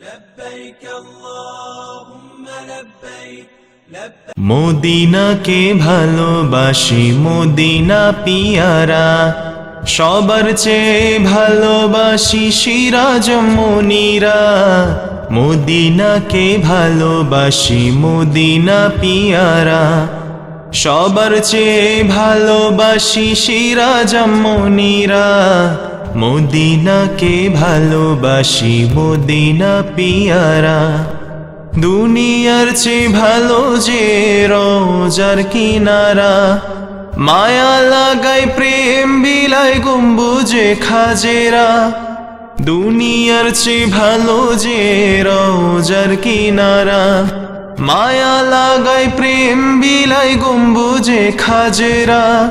لبيك اللهم لبيك لبيك মদিনাকে ভালোবাসি মদিনা পিয়ারা সবার চেয়ে ভালোবাসি সিরাজ মনিরা মদিনাকে ভালোবাসি মদিনা পিয়ারা সবার চেয়ে ভালোবাসি সিরাজ মনিরা মদিনাকে ভালোবাসি, মদিনা পিয়ারা। দুনিয়ার চেয়ে ভালো যে রোজার কিনারা। মায়া লাগাই প্রেম বিলাই গম্বুজে খাজেরা। দুনিয়ার চেয়ে ভালো যে রোজার কিনারা। মায়া লাগাই প্রেম বিলাই গম্বুজে খাজেরা।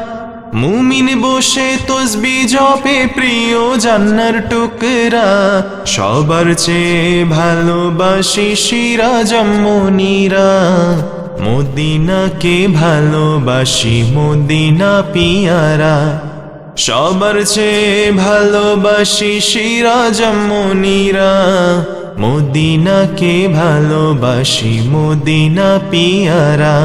মুমিন বসে তসবি জপে, প্রিয় জান্নার টুকরা। সবার চেয়ে ভালোবাসি সিরাজ মনিরা মদিনাকে ভালোবাসি মদিনা পিয়ারা। সবার চেয়ে ভালোবাসি সিরাজ মনিরা মদিনাকে ভালোবাসি মদিনা পিয়ারা।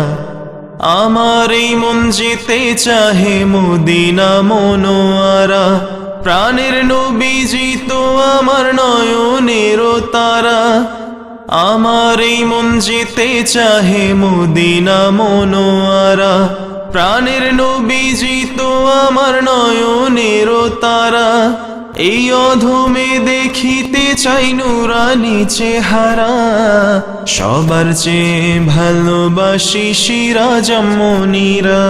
আমার এই মন যেতে চাহে মদিনা মনোয়ারা। প্রাণের নবীজি তো আমার নয়নের তারা। আমার এই মন যেতে চাহে মদিনা মনোয়ারা। প্রাণের নবীজি তো আমার নয়নের তারা। এই অধমে দেখিতে চাই নুরানি চেহারা, সবার চেয়ে ভালোবাসি সিরাজ মনিরা।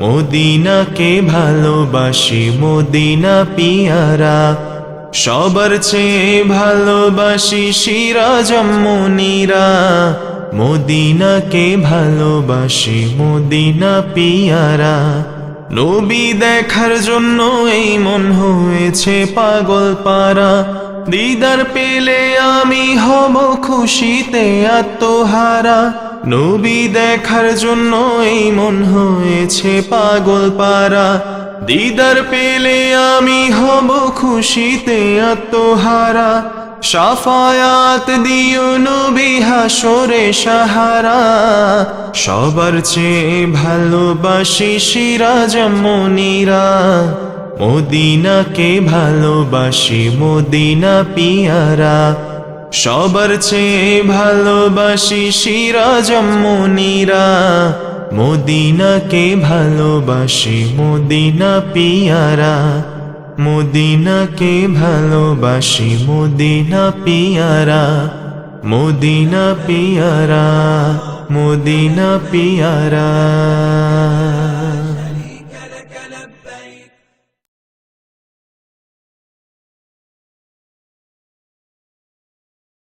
মদিনাকে ভালোবাসি, মদিনা পিয়ারা। সবার চেয়ে ভালোবাসি সিরাজ মনিরা। মদিনাকে ভালোবাসি, মদিনা পিয়ারা। নবী দেখার জন্য এই মন হয়েছে পাগল পারা দিদার পেলে আমি হব খুশিতে আত্মহারা। নবী দেখার জন্য এই মন হয়েছে পাগল পারা দিদার পেলে আমি হব খুশিতে আত্মহারা। সাফায়াত দিও নবী হাসরে সাহারা। সবার চেয়ে ভালোবাসি সিরাজ মনিরা। মদিনাকে ভালোবাসি, মদিনা পিয়ারা। সবার চেয়ে ভালোবাসি সিরাজ মনিরা। মদিনাকে ভালোবাসি, মদিনা পিয়ারা। মদিনাকে ভালোবাসি, মদিনা পিয়ারা। মদিনা পিয়ারা মদিনা পিয়ারা।